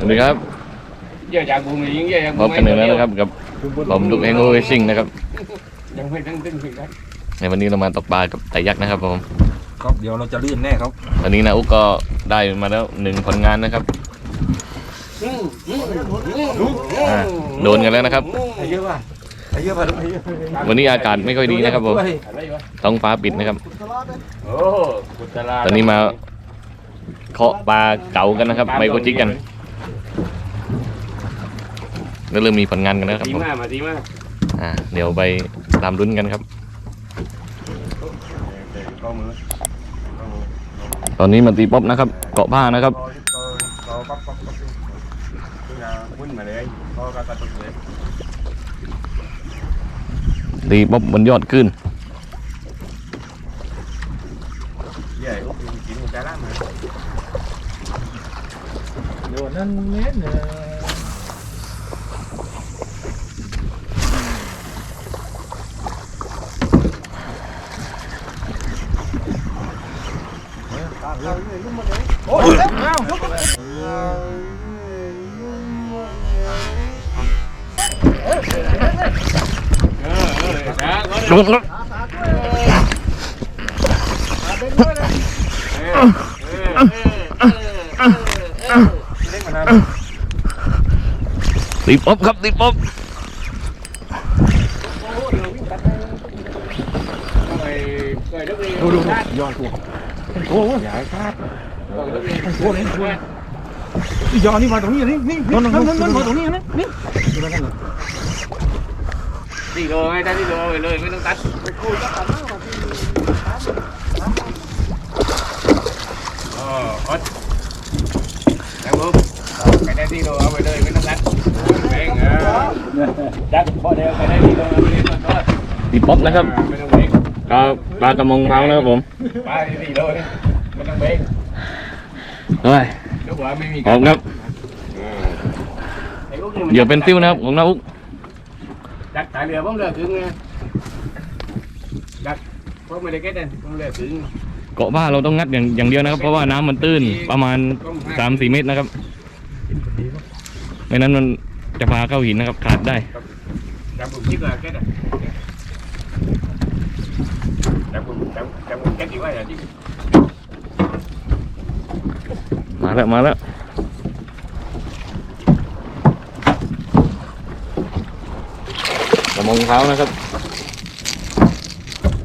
สวัสดีครับเยอะจากบุญยิงเยอะจากพบกันหนึ่งแล้วนะครับกับผมลูกเฮงโอเวซิงนะครับยังไม่ถึงถึงถึงกันในวันนี้เรามาตกปลากับไต่ยักษ์นะครับผมครับเดี๋ยวเราจะลื่นแน่ครับวันนี้นะอุ๊กก็ได้มาแล้วหนึ่งผลงานนะครับอ่าโดนกันแล้วนะครับไอ้เยอะป่ะไอ้เยอะป่ะลูกไอ้เยอะวันนี้อากาศไม่ค่อยดีนะครับผมอะไรวะท้องฟ้าปิดนะครับโอ้กุศลาตอนนี้มา เคาะปลาเก๋ากันนะครับไมโครจิกกันแล้วเริ่มมีผลงานกันแล้วครับดีผมมากมาดีมากอ่าเดี๋ยวไปตามลุ้นกันครับ ก็มือตอนนี้มาตีป๊อปนะครับ เกาะผ้านะครับ ก็ก็ก็ก็ก็ก็วุ่นมาเลยก็ก็ตัดตัวเลยตีป๊อปบนยอดขึ้น ใหญ่อุ๊บกินจะล่ามา เดี๋ยวนั่น เม็ดเนี่ยลุ้นลุ้นตีป๊อปครับตีป๊อปดูดูยอดตัวโอ้ยใหญ่ครับโอ้ยโอ้ยยอดนี่มาตรงนี้นี่นี่นั่นนั่นนั่นมาตรงนี้นะนี่ดูนั่นเลยตีโลไม่ได้ตีโลไปเลยไม่ต้องตัดอ๋ออดแล้วผมไปได้ตีโลเอาไปเลยไม่ต้องตัดแบ่งเออ จัดพอเดียวไปได้ตีโลเอาไปเลยมันก็ตีป๊อปนะครับไม่ต้องเบรกปลาปลากระมงเท้านะครับผมไปตีโลนี่ไม่ต้องเบรกเฮ้ยลูกว่าไม่มีออกครับเดี๋ยวเป็นติ้วนะครับของน้าอุ๊กดักสายเรือผมเรือถึงดักผมไม่ได้เก็ตเลยผมเรือถึงเกาะผ้าเราต้องงัดอย่างอย่างเดียวนะครับ เพราะว่าน้ำมันตื้นประมาณสามสี่เมตรนะครับไม่นั้นมัน จะพาเข้าหินนะครับขาดได้จับผมคิดว่าเก็ตอะจับผมจับจับผมเก็ตดีกว่าอย่างที่มาแล้วมาแล้วกระมงเท้านะครับ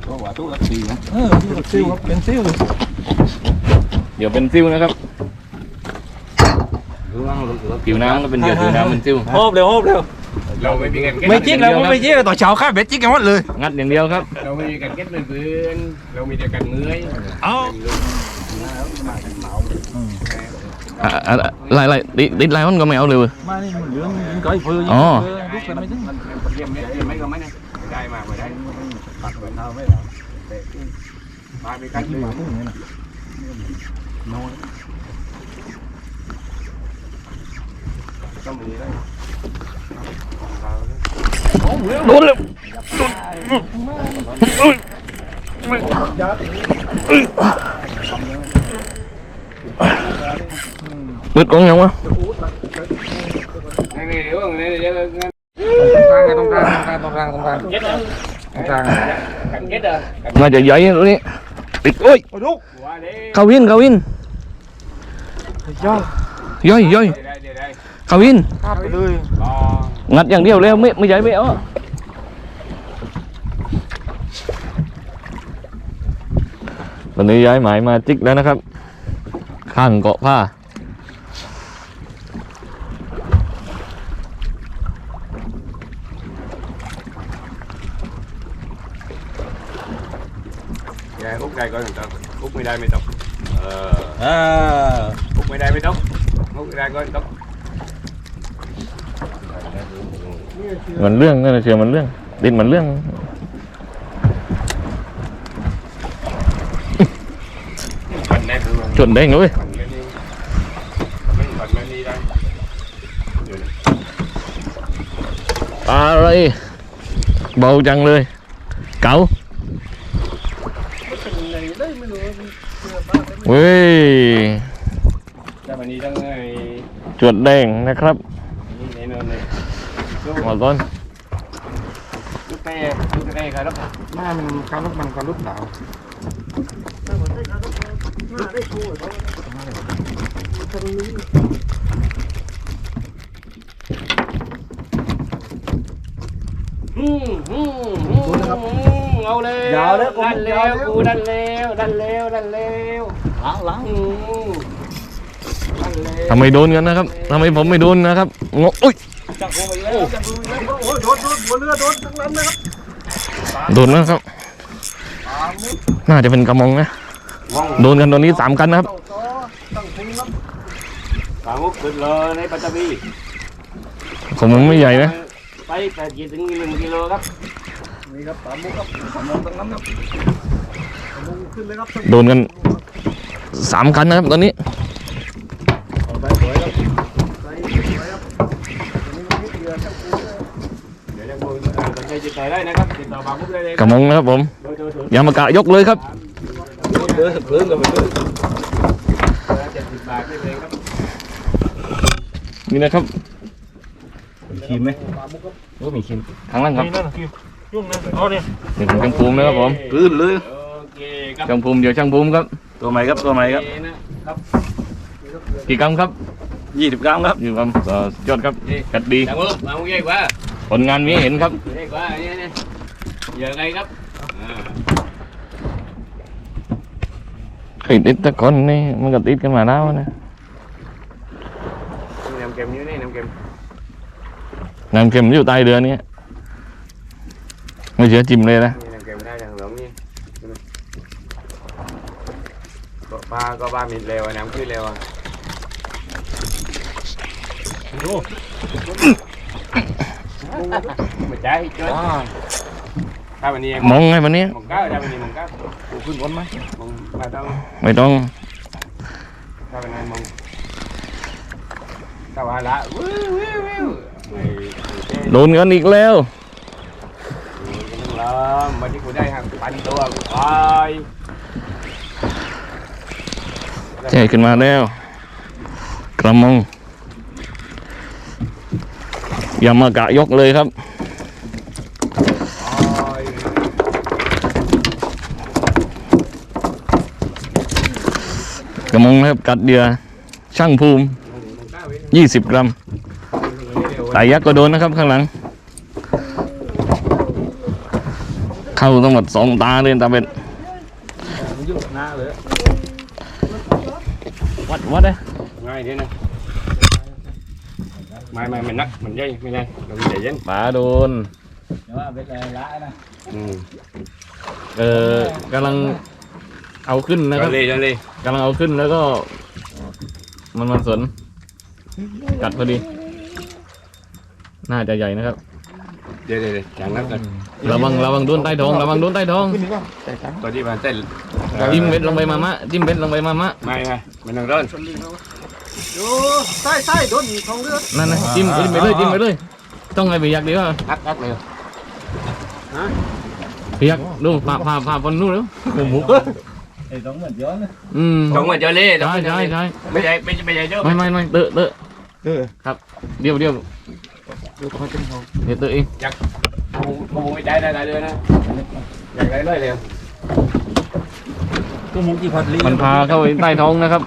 ก็ว่าตู้ละสี่นะเออตู้ละสี่ครับเป็นซิ่วเดี๋ยวเป็นติ้วนะครับ ผิวน้ำก็เป็นเหยื่อผิวน้ำเป็นติ้วโฮบเร็วโฮบเร็วเราไม่มีกันเก็ตไม่จิ๊กแล้วไม่จิ๊กต่อเช้าข้าเบ็ดจิ๊กกันหมดเลย งัดอย่างเดียวครับ เราไม่มีกันเก็ตเป็นเพื่อนเรามีแต่กันเงยเอาอะอะไล่ไล่ติดติดไลออนก็ไม่เอาเลยเว้ยมานี่มันเหลืองยิงไก่เฟือยิงอ๋อลูกกันไม่ถึงมันเยี่ยมเนี่ยเยี่ยมไหมก็ไม่นะได้มาไม่ได้ปักเหมือนเท้าไม่หรอมามีกันที่ที่มามาพุ่งนี่นะต้องมีได้โดนเลยมืดกล้องยั งวะนี่นี่เดี๋ยวนี่เดี๋ยวงั้นตรง ข้าวินเข้าวินย่อย่อยย่อยได้ได้ได้เข้าวินข้าไปเลยอ๋องัดอย่างเดียวแล้วไม่ไม่ใหญ่ไม่เอาตอนนี้ย้ายหมายมาจิกแล้วนะครับ ข้างเกาะผ้าแกอุกได้ก็ต้องอุกไม่ได้ไม่ต้องเอออ่าอุกไม่ได้ไม่ต้องอุกไม่ได้ก็ต้อง มันเรื่องนั่นนะเชียวมันเรื่องดินมันเรื่องมันได้คือชนแดงเลยมันไม่ดีไม่มันไม่ดีได้ปลาอะไรเบาจังเลย เก๋าเว้ยแต่วันนี้ต้องไอ้จวดแดงนะครับ นี่ในนนเลยดูหมอต้นดูเต้ดูเต้ครับหน้ามันการลุกมันการลุกดาวอืมอืมอืมเอาเลยดันแล้วกูดันแล้วดันแล้วดันแล้วล้างล้างอืมดันแล้วทำไมโดนกันนะครับทำไมผมไม่โดนนะครับงงอุ้ย จับกูไปแล้วจับกูไปแล้วโอ้ยโดนโดนหัวเรือโดนทั้งนั้นนะครับโดนนะครับ น่าจะเป็นกระมงนะ โดนกันตอนนี้สามกันนะครับต้องทิ้งครับปามุกขึ้นเลยในปัตตานีผมมันไม่ใหญ่นะ ไปแปดกิโลถึงหนึ่งกิโลครับนี่ครับสามมุกครับสามมุกทั้งนั้นครับสามมุกขึ้นเลยครับโดนกันสามคันนะครับตอนนี้ ไปสวยครับไปสวยครับอันนี้มันนิดเดียวจับกูเลย เดี๋ยวจะพูด สนใจติดต่อได้นะครับติดต่อปามุกได้เลยกระมงนะครับผมโดยโดยโดยยามากะยกเลยครับ เดินเพิ่งกันไปเลยเจ็ดสิบบาทได้เลยครับนี่นะครับขีมไหมก็มีคิมข้างล่างครับนี่นั่นขีมยุ่งนะอ๋อเนี่ยนี่ผมช่างภูมินะครับผมพื้นเลยโอเคครับช่างภูมิเดี๋ยวช่างภูมิครับ ตัวใหม่ครับตัวใหม่ครับโอเนะครับกี่กรัมครับยี่สิบกรัมครับอยู่ครับเอ่อยอดครับ กัดดี จังหวะปามุกใหญ่กว่า ผลงานมีให้เห็นครับใหญ่กว่าเนี่ยเนี่ยเยอะไงครับอ่าไอ้ติดตะคนนี่มันก็ติดกันมาแล้วนะน้ำเค็มอยู่นี่น้ำเค็มน้ำเค็มอยู่ใต้เรือนี้ไม่เชื่อจิ้มเลยนะนี่น้ำเค็มได้ทางหลวงนี่ก็ปลาก็ปลามิดเร็วอะน้ำขึ้นเร็วอะโอ้ ไม่ใช่จ้อยถ้าวันนี้มองไงวันนี้มองก้าวถ้าวันนี้มองก้าวกูขึ้นบนไหมมองมาต้องไม่ต้องถ้าวันนั้นมองถ้าว่าละวิววิววิวไม่ไม่ใช่โดนกันอีกแล้วลมวันนี้กูได้หักพันตัวกูไปแจ้ขึ้นมาแล้วกระมง ยามากะยกเลยครับ กระมงนะครับกัดเดือช่างภูมิ 20 กรัมสายยักษ์ก็โดนนะครับข้างหลัง เข้าทั้งหมดสองตาเลยตาเป็นมันยุ่งหน้าเลยวัดวัดเลยง่ายดีนะ ไม่ไม่มันนักมันใหญ่ไม่ได้เราใจเย็นป๋าโดนแต่ว่าเป็นอะไรละนะอืมเออกำลังเอาขึ้นนะจคอรับนเลยจอนเลยกำลังเอาขึ้นแล้วก็ มันมันสน กัดพอดี น่าจะใหญ่นะครับ เดี๋ยวเดี๋ยวเดี๋ยวจังนักกันระวังระวังโดนใต้ท้องระวังโดนใต้ท้องขึ้นนี่ก็แต่จังตอนที่มันเต้นจิ้มเบ็ดลงไปมามะจิ้มเบ็ดลงไปมามะไม่ไม่มันต้องร้อน ชนลิงแล้วโอ้ใต้ใต้โดนของเรือนั่นนะจิ้มจิ้มไปเลยจิ้มไปเลยต้องให้ไปยักษ์ดีกว่านักนักเลยไปยักษ์ดูผ่าผ่าผ่าบนนู้นแล้วหมูไอ้ต้องเหมือนย้อนนะอืมต้องมาเจอเล่ใช่ใช่ใช่ไม่ใช่ไม่ใช่ไม่ใช่เจ้าไม่ไม่ไม่เตอะเตอะเออเดี๋ยวเดี๋ยวดูเขาเป็นของเดี๋ยวเตอะเองกูกูไม่ได้ได้ได้เลยนะอยากได้เลยเลยก็หมูกี่พันลิงมันพาเข้าไปใต้ท้องนะครับ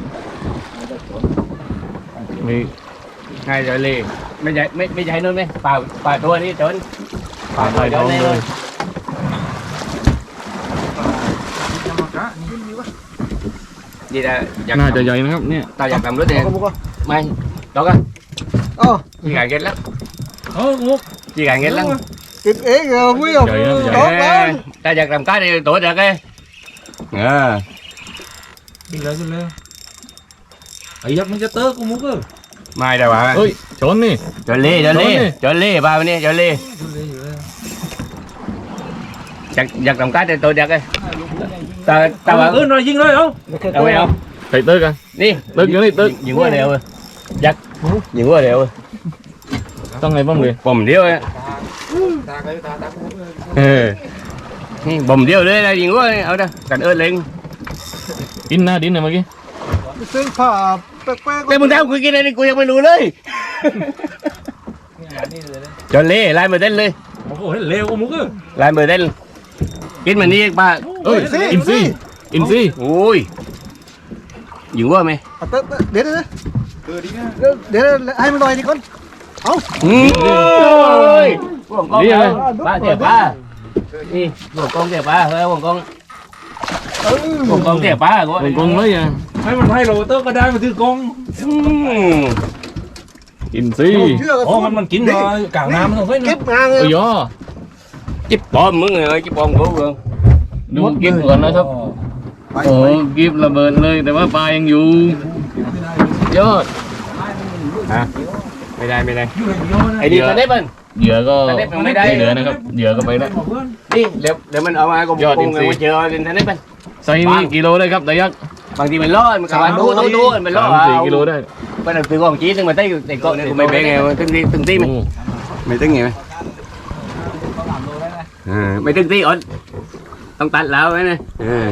มีใช่เจอเล่ไม่ใช่ไม่ไม่ใช่นู่นไหมป่าป่าตัวนี้จนพาใต้ท้องเลยยามากะนี่ขึ้นนี่วะนี่แหละอยากน่าจะใหญ่นะครับ เนี่ยตาอยากทำรถเองก็บุกก็ไม่ดอกอะอ๋อจีการเก็ตแล้วเออมุกจีการเก็ตแล้วติดเองเหรอมุ้ยอะใหญ่นะใหญ่ตอบแล้วตาอยากทำการในตัวเด็กไงอ่าขึ้นเลยขึ้นเลยไอ้ยักษ์มันจะเตอร์กูมุกเออ ไม่ได้ว่ะเฮ้ยชนนี่จนเล่จนเล่จนเล่ป่าวันนี้จนเล่ขึ้นเลยอยู่เลยอยากอยากทำการในตัวเด็กไงตาตาแต่ว่าว่าเออหน่อยยิงเลยเอ้าเอาไว้เอาใส่เตอะกัน นี่ตึกอยู่นี่ตึก ยิงหัวเดียวยักยิงหัวเดียวต้องไงบ้างเลยผมเดียวตาเลยตาตาเออนี่ผมเดียวเลยนะยิงหัวเอาเด้อกันเอิร์เล็งกินหน้าดินเนี่ยเมื่อกี้ซื้อผ้า แปลกๆแต่มึงทำกูกินอะไรกูยังไม่รู้เลยจนเล่ไล่มาเต้นเลยโอ้โหเร็วกว่ามุกเออไล่มาเต้นกินมันนี่ป้าเอ้ยอินซีอินซีโอ้ยอยู่ว่าไหมเอาเตะเดี๋ยวเดี๋ยวเดี๋ยวเดี๋ยวให้มันลอยนี่ก่อนอืมโอ้ยห่วงกองเอาป้าเสียป้านี่ห่วงกองเสียป้าเฮ้ยห่วงกองห่วงกองเสียป้ากูกงกงเลยอะ ให้มันให้โรเตอร์ก็ได้มันถือกงอืมอินซีเชื่อกันอ๋อมันมันกินมากลางน้ำมันต้องเส้นเก็บงานเลเอ้ยยย่อจิ๊บปอมมึงเลยจิ๊บปอมกูเองดูกิฟก่อนนะครับโอ้กิฟระเบิดเลยแต่ว่าปลายังอยู่ยอดไม่ได้ไม่ได้ไอ้นี่ตอนนี้มันเหยื่อก็แต่เด็กมันไม่ได้ เหลือนะครับเหยื่อก็ไปแล้วนี่เดี๋ยวเดี๋ยวมันเอามาก็ยอดคงจริงๆมาเจอเป็นทันได้เป็นไซส์นี้กิโลได้ครับแต่ยักษ์ บางทีมันรอดมันกลับมาดูดูดูมันรอสาดมสี่กิโลได้มันซื้อของจีนถึงมาได้แต่ก็กูไม่เป็นไงถึงที่ถึงที่ไหมโอ้ไม่ถึงไงไหมอ่าไม่ถึงที่อ่อนต้องตัดแล้วไหมเนี่ยอ่า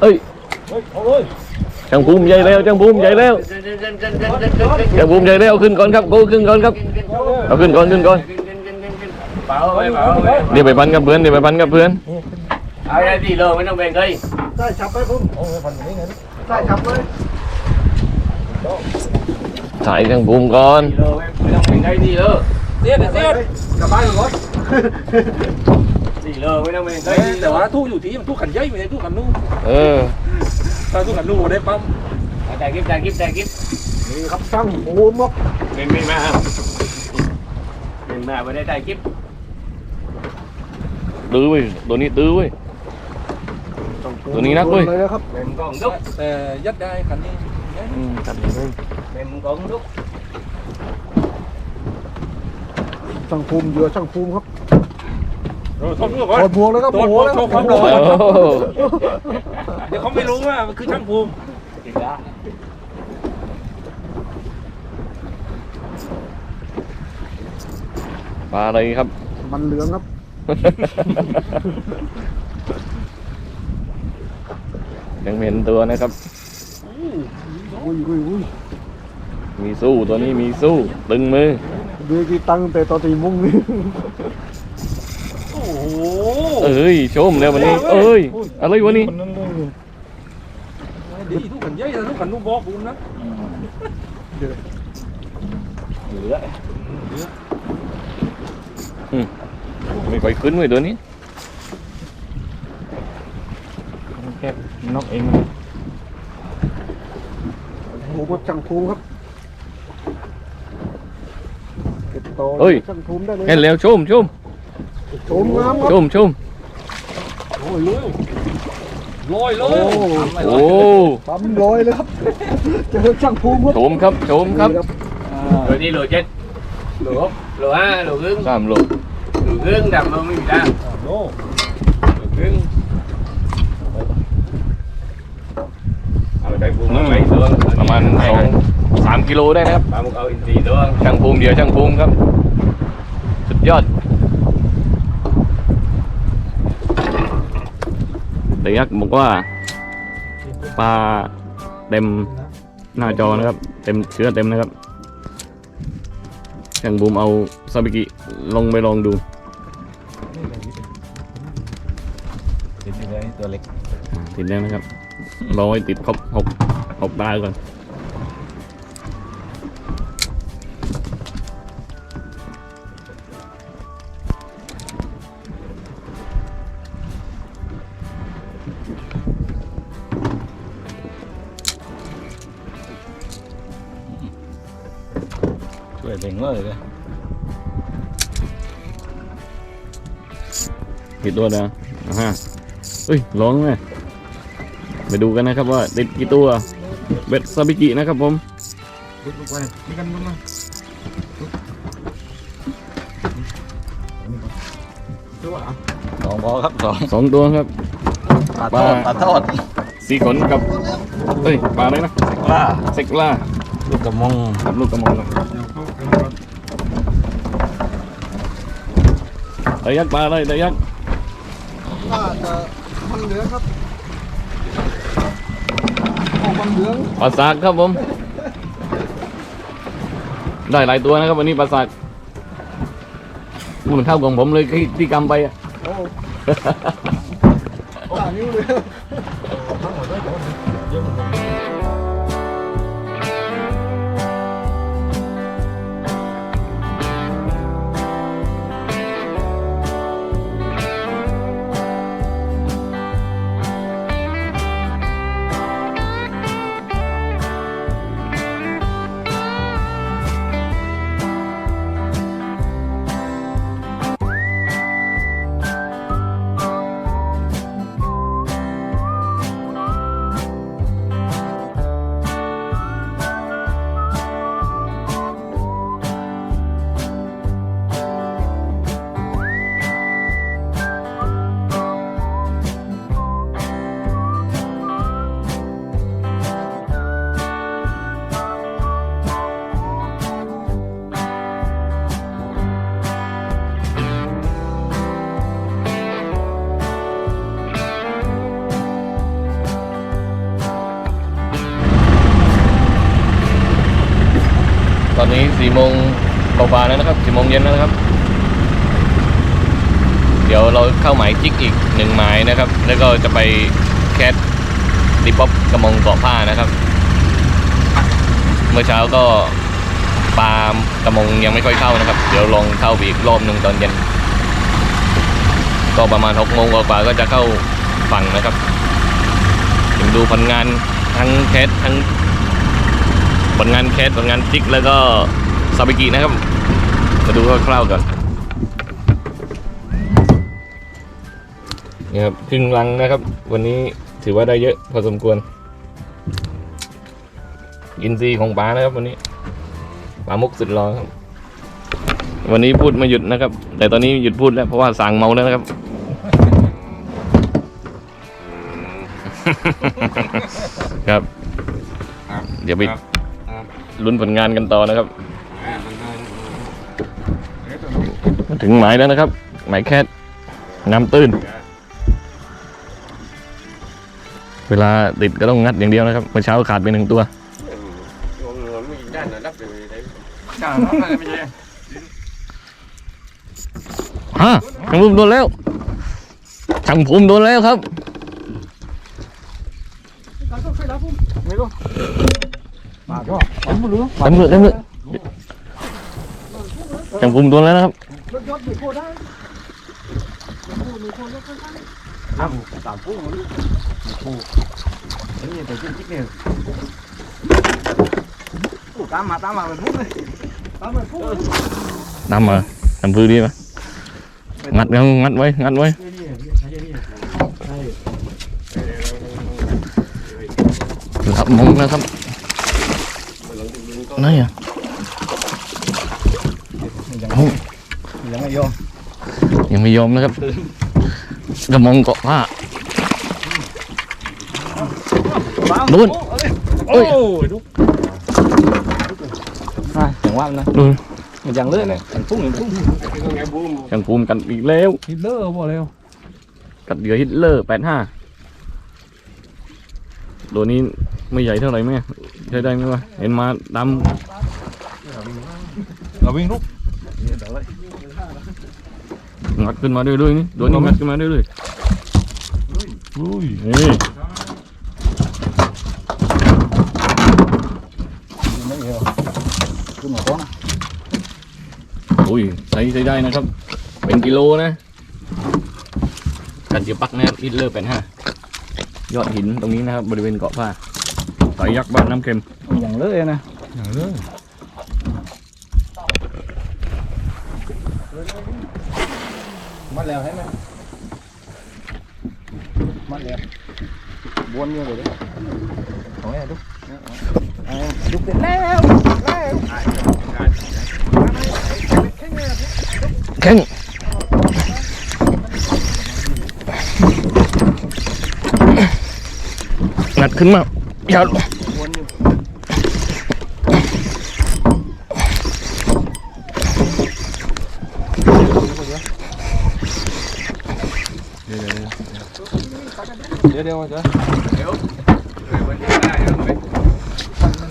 เอ้ยจังภูมิใหญ่แล้วจังภูมิใหญ่แล้วจังภูมิใหญ่แล้วขึ้นก่อนครับกูขึ้นก่อนครับเอาขึ้นก่อนขึ้นก่อนเปล่าไปเปล่าไปเดี๋ยวไปพันกับเพื่อนเดี๋ยวไปพันกับเพื่อนเอาได้ที่โลไม่ต้องแบ่งเลย ใช่ฉับไปผมใช่ฉับเลยถ่ายจังภูมิก่อนที่โลไม่ต้องแบ่งได้ที่โลเสียดเสียดกลับบ้านก่อนที่โลไม่ต้องแบ่งได้แต่ว่าทู่อยู่ที่มันทู่ขันย่อยไม่ได้ทู่ขันนู่เออถ้าทู่ขันนู่ได้ปั๊มแต่กิ๊บแต่กิ๊บแต่กิ๊บนี่ครับช่างโอ้มกเป็นไม่มาเป็นมาไม่ได้แต่กิ๊บตื้อเว้ยตัวนี้ตื้อเว้ย ตัวนี้นักเว้ย เลยนะครับเป็นกองดุกแต่ยัดได้ขันนี้ อืมตัดเลยเป็นกองดุกช่างภูมิเหยื่อช่างภูมิครับทนมือถก่อนอดหมวกแล้วครับถอดโอ้หมวกแล้วโชว์ความหล่อโอ้โหเดี๋ยวเขาไม่รู้ว่ามันคือช่างภูมิติดละปลาอะไรครับ มันเหลืองครับ ยังไม่เห็นตัวนะครับอุ้ยอุ้ยอุ้ยมีสู้ตัวนี้มีสู้ ตึงมือเบียร์กี่ตังค์แต่ตอนตีมุ้งนี่โอ้โหเอ้ยชมแล้ววันนี้ เอ้ยอะไรวะนี่คนนั้นเลยดีทู่ขันย่อยแต่ทู่ขันนู่บอกภูมินะไม่ค่อยขึ้นเว้ยตัวนี้ แค่นกเองโอ้โหช่างภูมิครับเก็บต่อช่างภูมิได้เลยเห็นแล้วชมชมโฉมงามครับชมชมโอ้ยเลยลอยเลโอ้ยโอ้ปั๊มลอยเลยครับเจอช่างภูมิครับชมครับชมครับโดยที่โหลเจ็ดโหลหกโหลห้าโหลครึ่งสามโลโหลครึ่งดำมันไม่มีด้านโอ้โหลครึ่ง เอาไปปูมาไปตัวประมาณสองสามกิโลได้นะครับปลาหมึกเอาอินทรีตัวช่างภูมิเดียวช่างภูมิครับ สุดยอดแต่ยักษ์บอกว่าปลาเต็มหน้าจอนะครับ เต็มเชื้อเต็มนะครับช่างภูมิเอาซาบิกิลงไปลองดูตัวเล็กอ่าติดแล้วนะครับ รอให้ติดครบหกหกตาก่อนช่วยเบ่งเลยเลยกี่ตัวนะอ่าฮะเอ้ยร้องไหม ไปดูกันนะครับว่าติดกี่ตัวเบ็ดซาบิกินะครับผมลุกไปนี่กันมั้งสองพอครับสองสองตัวครับปลาทอดปลาทอดสีขนกับเอ้ยปลาอะไรนะปลาเซกล่าลูกกระมงกับลูกกระมองครับตะยักษ์ปลาอะไรตะยักษ์น่าจะมันเหลืองครับ โบางเรื่องปลาสากครับผม ได้หลายตัวนะครับวันนี้ปลาสากเหมือนข้าของผมเลยที่ที่กำไปอะ โมงกว่าๆแล้วนะครับสี่โมงเย็นแล้วนะครับ เดี๋ยวเราเข้าหมายจิกอีกหนึ่งหมายนะครับ แล้วก็จะไปแคทดิป๊อปกระมงเกาะผ้านะครับ เมื่อเช้าก็ปลากระมงยังไม่ค่อยเข้านะครับ เดี๋ยวลองเข้าอีกรอบหนึ่งตอนเย็นก็ประมาณหกโมงกว่าก็จะเข้าฝั่งนะครับถึงดูผลงานทั้งแคททั้งผลงานแคสผลงานจิกแล้วก็ ซาบิกินะครับ มาดูคร่าวๆก่อนนี่ครับครึ่งลังนะครับ วันนี้ถือว่าได้เยอะพอสมควร อินซีย์ของป๋านะครับ วันนี้ป๋ามุกสุดรอครับ วันนี้พูดไม่หยุดนะครับ แต่ตอนนี้หยุดพูดแล้วเพราะว่าสางเมาแล้วนะครับ ครับ เดี๋ยวไปลุ้นผลงานกันต่อนะครับ มาถึงหมายแล้วนะครับ หมายแคทน้ำตื้น เวลาติดก็ต้องงัดอย่างเดียวนะครับเมื่อเช้าขาดไปหนึ่งตัวจ้าน้องอะไรไม่ใช่ฮะช่างภูมิโดนแล้วช่างภูมิโดนแล้วครับไม่รู้มาก็เห็น มั้ยรู้เต็มเลยเต็มเลยช่างภูมิโดนแล้วนะครับน้ำตามผู้รู้ผู้นี่แต่จริงๆเนี่ยผู้ตาม มาตามมาเป็นผู้เลยตามมาผู้นำมาทำพื้นดีไหมงัดเอางัดไว้งัดไว้รับมงนะครับไหนอะเอ้ายังไม่ยอมยังไม่ยอมนะครับกระมองเกาะผ้าโดนโอ้ยดูอะอย่างว่านะโดนมันยังเลื่อนเลยมันพุ่งมันพุ่งช่างภูมิกันอีกแล้วฮิตเลอร์บ่แล้วกัดเหยื่อฮิตเลอร์แปดห้าตัวนี้ไม่ใหญ่เท่าไหร่ไหมใช้ได้ไหมวะเห็นมาดเราวิ่งลุกำ งัดขึ้นมาเรื่อยๆนี่ตัวนี้งัดขึ้นมาเรื่อยๆอุ้ยนี่ไม่เหรอขึ้นมาก้อนอุ้ยใช้ใช้ได้นะครับ เป็นกิโลนะกัดเหยื่อปักนะครับฮิตเลอร์แปดห้ายอดหินตรงนี้นะครับบริเวณเกาะผ้าต่อยยักษ์บ้านน้ำเค็มอย่างเลื่อนนะอย่างเลื่อนมัด แล้วใช่ไหมมัดแล้วบวนเยอะเลยดิของแม่ดูลุกเสร็จแล้วแข็งงัดขึ้นมาอยาว วนอยู่ เดี๋ยวเดี๋ยวเดี๋ยววันนี้ได้ยังไม่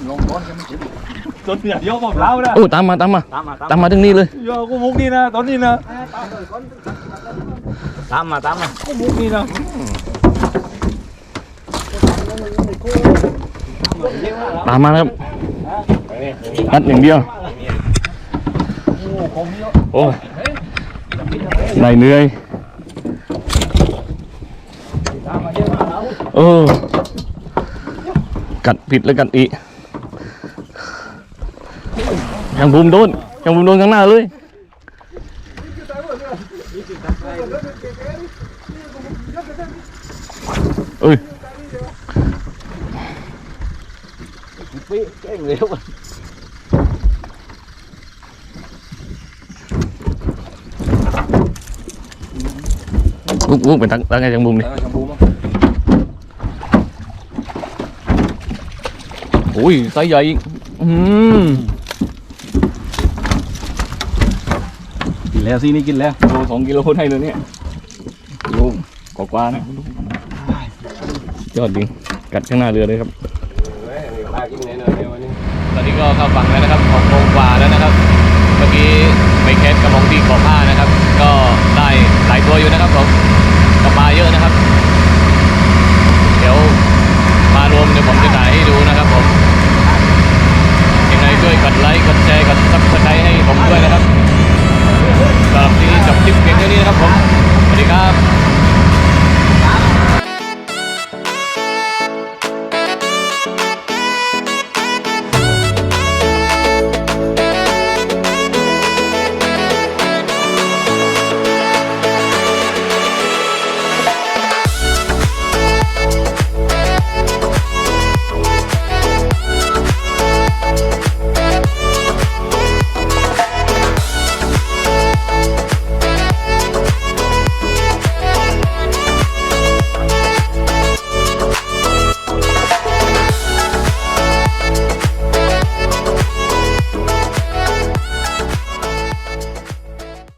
ลงก้อนกันไม่ถึงต้นเนี่ยโยกผมเล่านะ โอ้ตามมาตามมาตามมาตามมาถึงนี่เลยโยกูมุกนี่นะตอนนี้นะตามมาตามมากูมุกนี่นะตามมานะครับนัดอย่างเดียวโอ้ยเหนื่อยเหนื่อยเออกัดผิดแล้วกัดอีกยังบูมโดนยังบูมโดนข้างหน้าเลยเอ้ยเก่งเร็วลุกลุกไปตั้งตั้งไงยังบูมนี่ ชมพูมั้ง โอ้ยไซส์ใหญ่อีกอืมกินแล้วสินี่กินแล้วโลสองกิโลได้เลยเนี่ยกิโลกว่าๆนะยอดจริงกัดข้างหน้าเรือเลยครับปลากินไหนเนอะวันนี้ตอนนี้ก็เข้าฝั่งแล้วนะครับของโมงกว่าแล้วนะครับ เมื่อกี้ไปแคสกระมองที่ขอบผ้านะครับ ก็ได้หลายตัวอยู่นะครับผมกระปลาเยอะนะครับ เดี๋ยวมารวมเดี๋ยวผมจะถ่ายให้ดูนะครับผมยังไงช่วย กดไลค์ กดแชร์ กดซับสไครต์ให้ผมด้วยนะครับสำหรับที่จบคลิปเพียงเท่านี้นะครับผม สวัสดีครับ